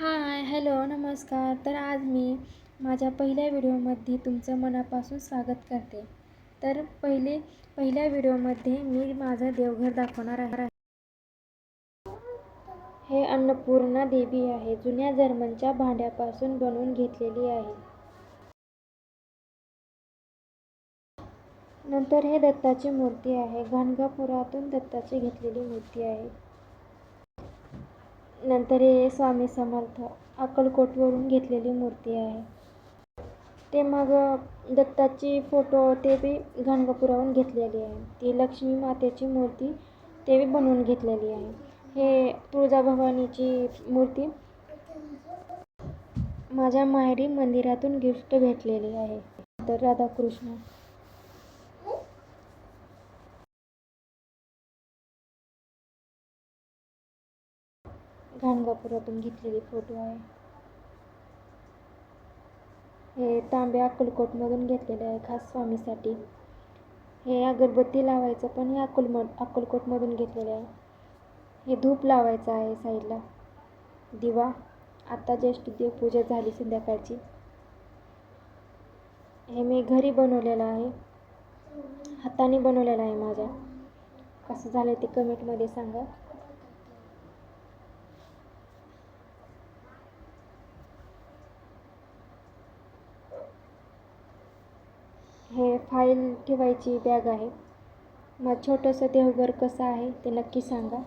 Hi hello नमस्कार. तर आज मी माझ्या पहिल्या व्हिडिओमध्ये तुमचं मनापासून स्वागत करते. तर पहिले पहिल्या व्हिडिओमध्ये मी माझं देवघर दाखवणार आहे. हे अन्नपूर्णा देवी आहे. जुन्या जर्मनच्या भांड्यापासून बनवून घेतलेली आहे. नंतर हे दत्ताची मूर्ती आहे. घाणगापुरातून दत्ताची घेतलेली मूर्ती आहे. नंतर हे स्वामी समर्थ अक्कलकोटवरून घेतलेली मूर्ती आहे. ते मग दत्ताची फोटो ते बी गाणगापुराहून घेतलेली आहे. ती लक्ष्मी मातेची मूर्ती ते बी बनवून घेतलेली आहे. हे तुळजाभवानीची मूर्ती माझ्या माहेरी मंदिरातून गिफ्ट भेटलेली आहे. तर राधाकृष्ण. गाणगापुरातून घेतलेली फोटो आहे. हे तांबे अक्कलकोटमधून घेतलेले आहे खास स्वामीसाठी. हे अगरबत्ती लावायचं पण हे अक्कलमध अक्कलकोटमधून घेतलेले आहे. हे धूप लावायचं आहे साईडला. दिवा आत्ता जस्ट देवपूजा झाली संध्याकाळची. हे मी घरी बनवलेलं आहे. हाताने बनवलेलं आहे माझ्या. कसं झालं ते कमेंटमध्ये सांगा. हे फाईल ठेवायची बॅग आहे. मग छोटंसं देवघर कसं आहे ते नक्की सांगा.